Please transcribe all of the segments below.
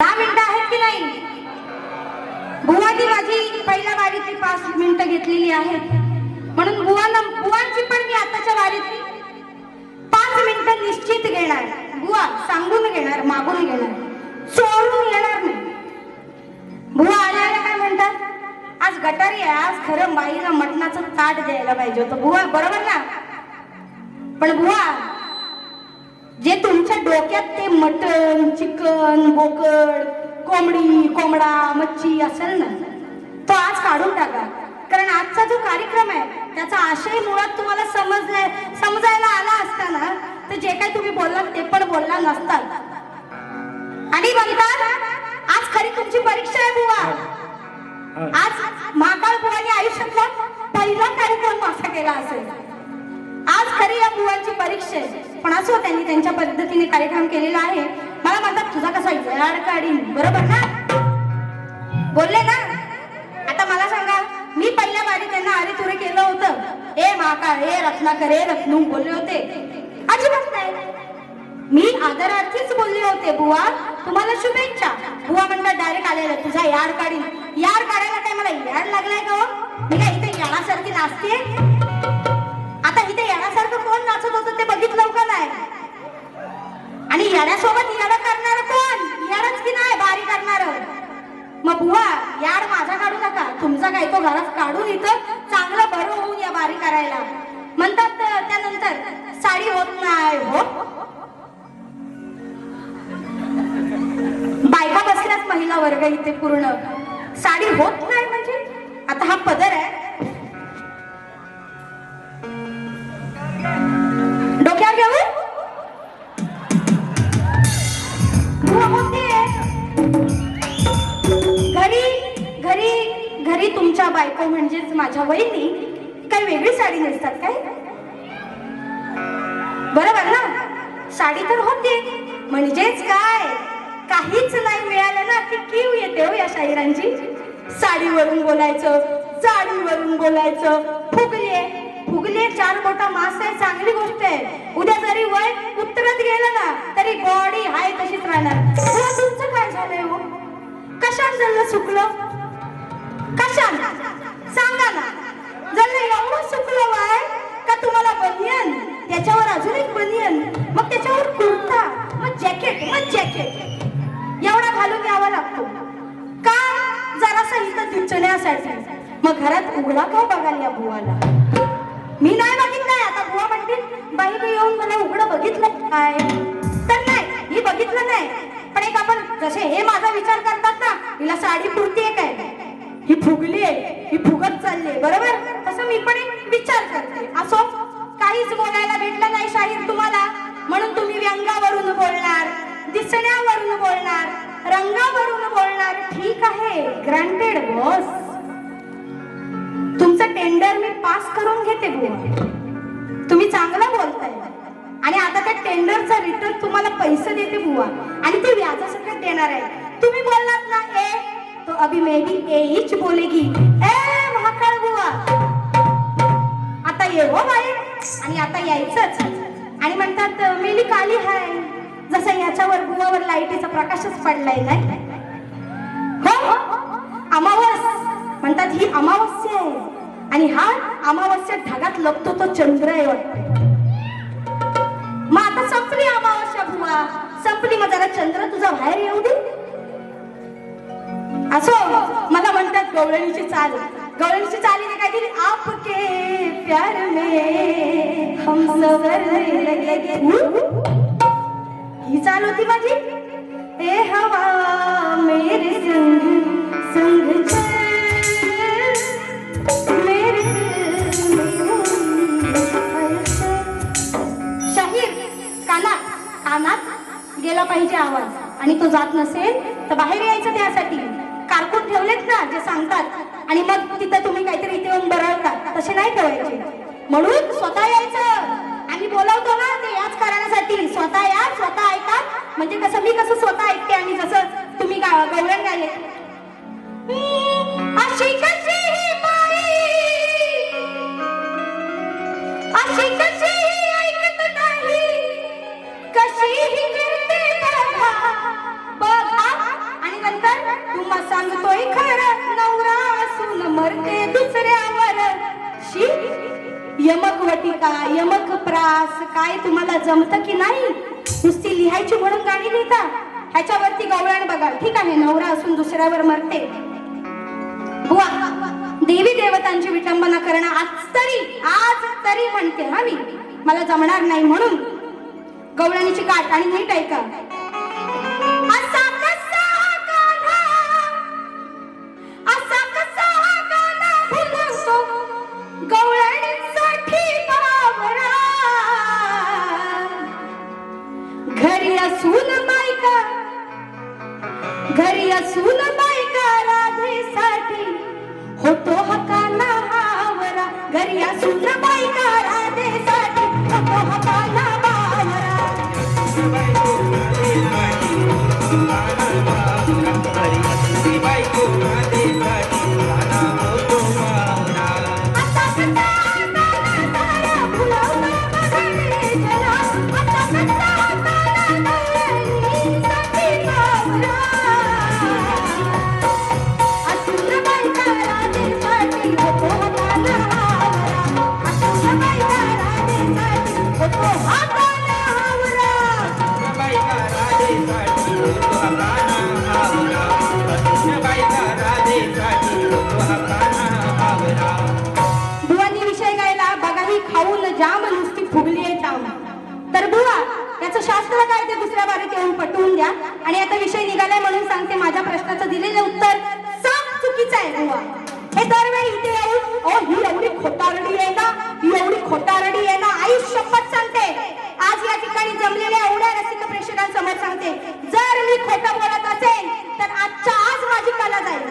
दहा मिनिटं आहेत की नाही? बुवानी माझी पहिल्या वारीतली पाच मिनिटं घेतलेली आहेत. म्हणून बुवांना बुवांची पण मी आताच्या वारीतली पाच मिनिटं निश्चित घेणार. बुवा सांगून घेणार मागून घेणार. चोरून येणार नाही. बुवा आल्याला काय म्हणतात? आज गटारी आहे आज खरं बाईला मटणाचं ताट द्यायला पाहिजे होतं. बुवा बरोबर ना? पण बुवा जे तुमच्या डोक्यात ते मटण चिकन बोकड कोंबडी कोंबडा मच्छी असेल ना तो आज काढून टाका. कारण आजचा जो कार्यक्रम आहे त्याचा आशय मुळात तुम्हाला समजलाय समजायला आला असता ना तर जे काही तुम्ही बोललात ते पण बोलला नसतात आणि म्हणतात आज खरी तुमची परीक्षा आहे बुवा. आज महाकाळ बुवानी आयुष्यातला पहिला कार्यक्रम असा केला असेल. आज खरी या बुवांची परीक्षा आहे. पण असो त्यांनी त्यांच्या पद्धतीने कार्यक्रम केलेला आहे. मला म्हणतात तुझा कसा याड काढीन? बरोबर ना? बोलले ना? आता मला सांगा मी पहिल्या बारी त्यांना आरे तुरे केलं होतं. ए महाकाळ ए रत्नाकर ए रत्नू बोलले होते. अजिबात नाही. मी आदरार्थीच बोलले होते बुवा तुम्हाला शुभेच्छा. बुवा म्हणतात डायरेक्ट आलेलं तुझा याड काढीन. याड काढायला काय मला याड लागलाय का मी काय इथे याडासारखी नाचते इथे कोण नाचत होतं ते बघितलं का नाही? आणि याड्यासोबत याड करणार कोण? याडच की नाही बारी करणार? मग बुवा याड माझा काढू नका. तुमचा काय तो घरात काढून इथं चांगलं बरं होऊन या बारी करायला. म्हणतात त्यानंतर साडी होत नाही हो. बायका बसल्याच महिला वर्ग इथे पूर्ण. साडी होत नाही म्हणजे? आता हा पदर आहे. डोक्यावर घेऊ बुवा होते घरी घरी घरी तुमच्या बायको म्हणजेच माझ्या वहिनी काही वेगळी साडी नेसतात काय? बरोबर ना? साडी तर होते. म्हणजेच काय? काहीच नाही मिळालं ना की कीव येते हो या शाहिरांची. साडीवरून बोलायचं साडीवरून बोलायचं फुगले फुगले चार मोठा मास आहे चांगली गोष्ट आहे. उद्या जरी वय उतरत गेलं ना तरी बॉडी हाय तशीच राहणार. हो, तुमचं काय झालंय हो? कशात झालं सुकलं? कशात सांगा ना. जल्ल एवढं सुकलं वाय का तुम्हाला बनियन? त्याच्यावर अजून एक बनियन. मग त्याच्यावर कुर्ता मग जॅकेट मग जॅकेट एवढा घालून यावा लागतो. का? जरासा इथं दिसण्यासाठी मग घरात उघडा का बघाल या बुवाला? मी नाही बघितलंय आता. बुवा म्हणतील बाई बाई येऊन मला उघडं बघितलं काय? तर नाही ही बघितलं नाही. पण एक आपण जसे हे माझा विचार करतात ना हिला साडी पुरतीये काय ही फुगली आहे ही फुगत चालली आहे बरोबर? तसं मी पण एक विचार करते. असो काहीच बोलायला भेटलं नाही शाहीर तुम्हाला. म्हणून तुम्ही व्यंगावरून बोलणार दिसण्यावरून बोलणार रंगावरून बोलणार. ठीक आहे ग्रांटेड बॉस तुमचं टेंडर मी पास करून घेते बुवा. तुम्ही चांगलं बोलताय. आणि आता त्या टेंडरचा रिटर्न तुम्हाला पैसे देते बुवा. आणि ते व्याजासकट देणार आहे. तुम्ही बोललात ना ए तो अभी मे भी ए बोलेगी. ए महाकाळ बुवा. आता ये हो बाई. आणि आता यायचंच. आणि म्हणतात मेली काली हाय. जसं याच्यावर बुवावर लाईटीचा प्रकाशच पडलाय नाही. हो. हो, हो. अमावस. म्हणतात ही अमावस्या आहे. आणि हा अमावस्या ढगात लपतो तो चंद्र आहे मग आता संपली अमावस्या बुवा. संपली मग जरा चंद्र तुझा बाहेर येऊ दे. असो मला म्हणतात गवळणीची चाल गवळणीची चालीने काय दिली आपके प्यार में हम सवर लगे ही? चाल होती माझी. ए हवा मेरे संग संग कानात गेला पाहिजे आवाज. आणि तो जात नसेल तर बाहेर यायचं त्यासाठी. कारकून ठेवलेत ना जे सांगतात. आणि मग तिथं तुम्ही काहीतरी इथे येऊन बरळतात. तसे नाही ठेवायचे म्हणून स्वतः यायचं. आम्ही बोलवतो ना ते याच कारणासाठी. स्वतः या स्वतः ऐका. म्हणजे कसं मी कसं स्वतः ऐकते आणि जसं तुम्ही गा- गवळण गायले अशी कशी ही बाई अशी कशी यमक वटिका यमक प्रास काय तुम्हाला जमतं की नाही? नुसती लिहायची म्हणून गाणी लिहिता? ह्याच्यावरती गवळण बघा. ठीक आहे नवरा असून दुसऱ्यावर मरते. बुवा देवी देवतांची विटंबना करणं आज तरी आज तरी म्हणते हा मी. मला जमणार नाही म्हणून. गवळणीची काठ आणि नीट ऐका घरी असून बायका घरी असून बायका राधेसाठी होतो हकाना हावरा. घरी असून बायका घ्या. आणि आता विषय निघालाय म्हणून सांगते माझ्या प्रश्नाचं दिलेलं उत्तर साफ चुकीचं आहे बुवा. हे दरवेळी इथे येऊन ओ ही एवढी खोटारडी आहे ना ही एवढी खोटारडी आहे ना आई शपथ सांगते. आज या ठिकाणी जमलेल्या एवढ्या रसिक प्रेक्षकांसमोर सांगते जर मी खोटं बोलत असेल तर आजच्या आज माझी कला जाईल.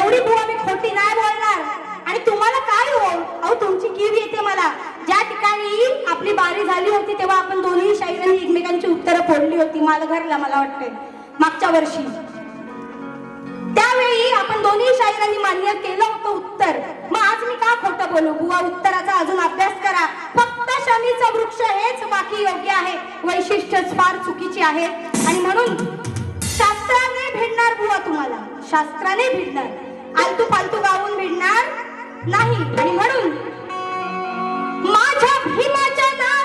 एवढी बुवा मी खोटी नाही बोलणार. आणि तुम्हाला काय हो? अहो तुमची कीव येते मला. ज्या ठिकाणी आपली बारी झाली होती तेव्हा आपण दोन्ही शाहिरांनी एकमेकांची उत्तरं फोडली होती मालघरला मला वाटते मागच्या वर्षी. त्यावेळी आपण दोन्ही शाहिरांनी मान्य केलं होतं उत्तर. मग आज मी का खोटं बोलू? बुवा उत्तराचा अजून अभ्यास करा. फक्त शमीचं वृक्ष हेच बाकी योग्य आहे. वैशिष्ट्यच फार चुकीची आहे. आणि म्हणून शास्त्राने भिडणार बुवा तुम्हाला. शास्त्राने भिडणार. आलतू फालतू गावून भिडणार नाही. आणि म्हणून माझ्या भीमाच्या ना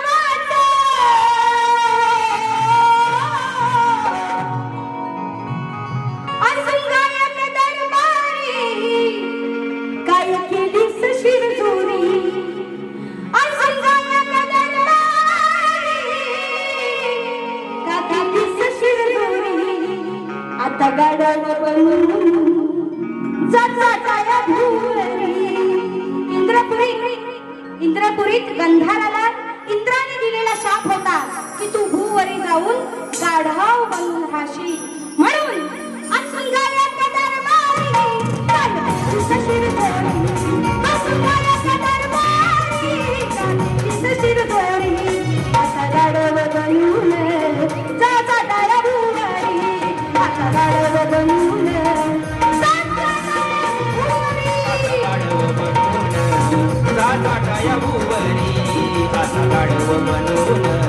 रेकॉर्ड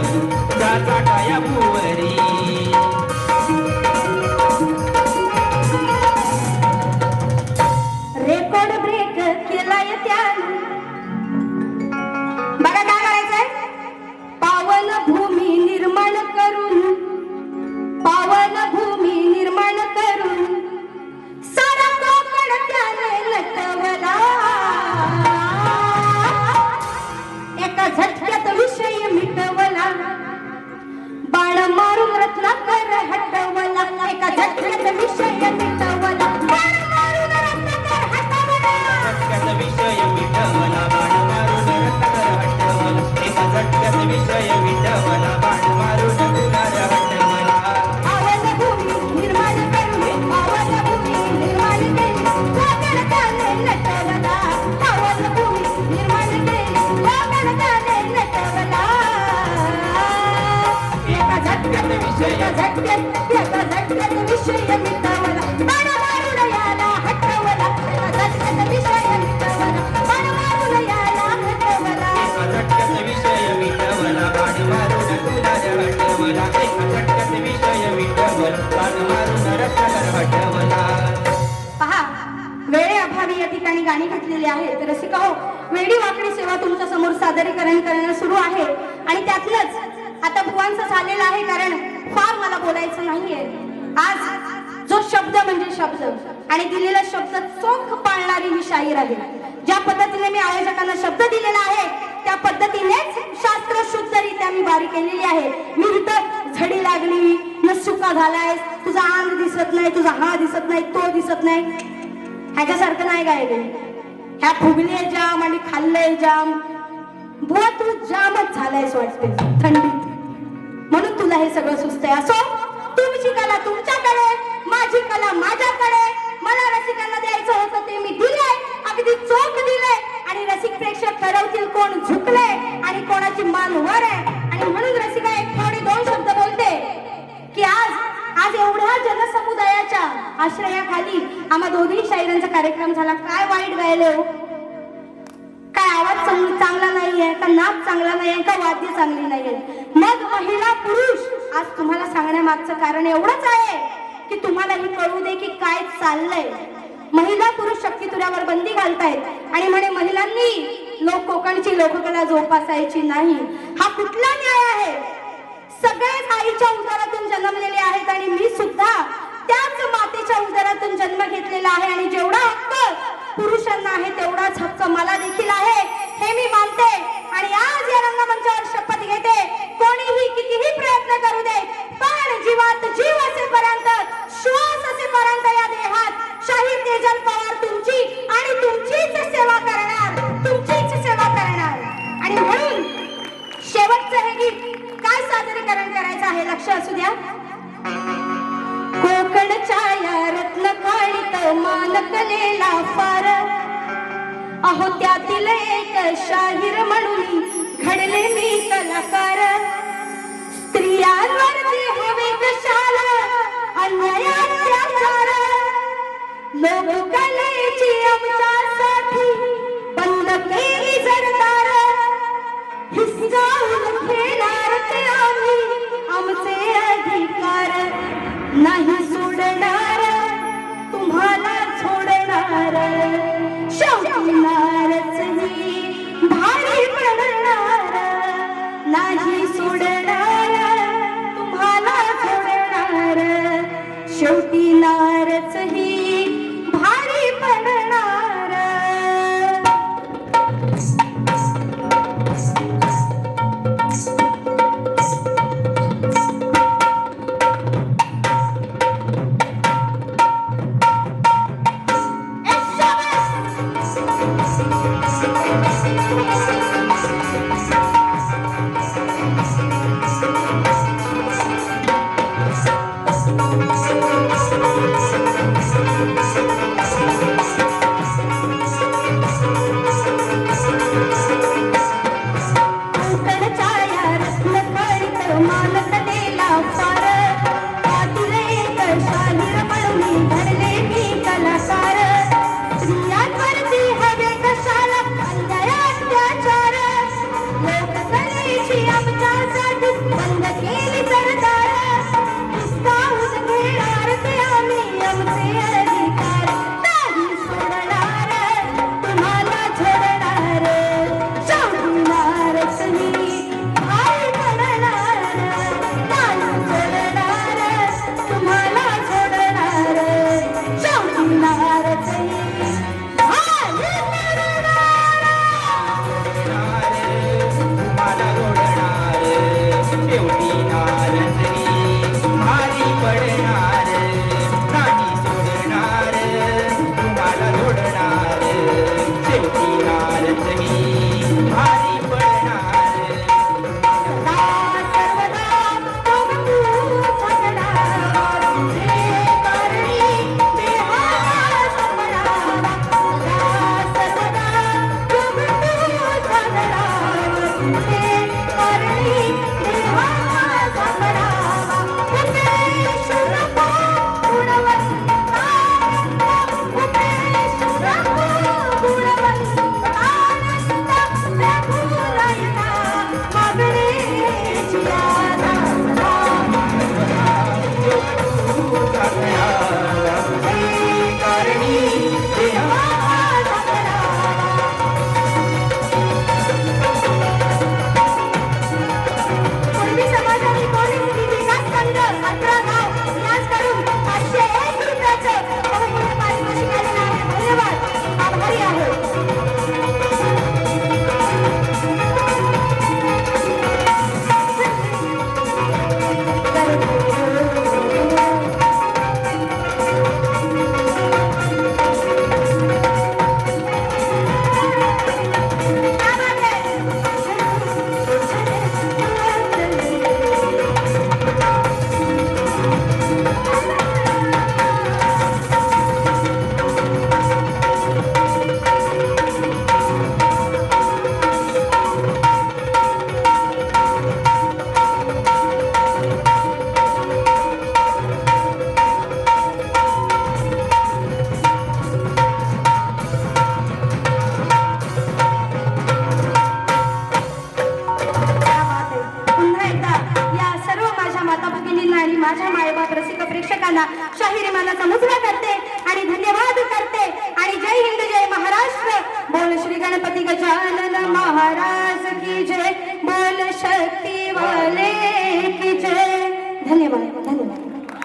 गाणी घातलेली आहेत. रसिक हो वेडी सेवा तुमच्यासमोर सादरीकरण करणं सुरू आहे. आणि त्यातलंच आता बुवांचं झालेलं आहे कारण फार मला बोलायचं नाहीये. आज जो शब्द म्हणजे शब्द आणि दिलेला शब्द चोख पाळणारी ही शाहीर आहे ज्या पद्धतीने मी आयोजकांना शब्द दिलेला आहे त्या पद्धतीनेच शास्त्र शुद्धरित्या मी बारी केलेली आहे. मी इथं झडी लागली न सुका झालाय तुझा अंग दिसत नाही तुझा हा दिसत नाही तो दिसत नाही. ह्याच्यासारखं नाही गायले. ह्या फुगले जाम आणि खाल्लंय जाम. बुवा तू जामच झालायस वाटते. थंडीत. म्हणून तुला हे सगळं सुचतंय. असो तुमची कला तुमच्याकडे माझी कला माझ्याकडे. मला रसिकांना द्यायचं होतं ते मी दिले अगदी चोख दिले आणि रसिक प्रेक्षक ठरवतील कोण झुकले आणि कोणाची मान वर आहे. आणि म्हणून रसिका एक थोडे दोन शब्द बोलते की आज आज एवढ्या जनसमुदायाच्या आश्रयाखाली आम्हा दोन्ही शायरांचा कार्यक्रम झाला. काय वाईट गायले हो? काय आवाज चांग- चांगला नाहीये का नाच चांगला नाहीये का वाद्य चांगली नाहीये? मग महिला पुरुष आज तुम्हाला सांगण्यामागचं कारण एवढंच आहे की तुम्हाला ही कळू दे की काय चाललंय. महिला पुरुष शक्ती तुऱ्यावर बंदी घालतायत आणि म्हणे महिलांनी लोक कोकणची लोककला जोपासायची नाही. हा कुठला न्याय आहे? सगळेच आईच्या उदरातून जन्मलेले आहेत आणि मी सुद्धा त्याच मातेच्या उदरातून जन्म घेतलेला आहे आणि जेवढा हक्क पुरुषांना आहे तेवढाच हक्क मला देखील आहे. हे मी मानते आणि आज या रंगमंचावर शपथ घेते. कोणीही कितीही प्रयत्न करू दे पण जीवात जीव असेपर्यंत श्वास असेपर्यंत या देहात शाहीर तेजल पवार तुमची आणि तुमचीच सेवा करणार तुमचीच सेवा करणार. आणि म्हणून शेवटचं हे गीत काय सादरीकरण करायचं आहे लक्ष असू द्या. कोकणच्या छाया रत्न काळीत मान कलेला फार. अहो त्यातील एक शाहीर म्हणून घडले मी कलाकार. स्त्रियांवरती हवे कशाला अन्याय अत्याचार लोककलेची आमच्यासाठी बंद केली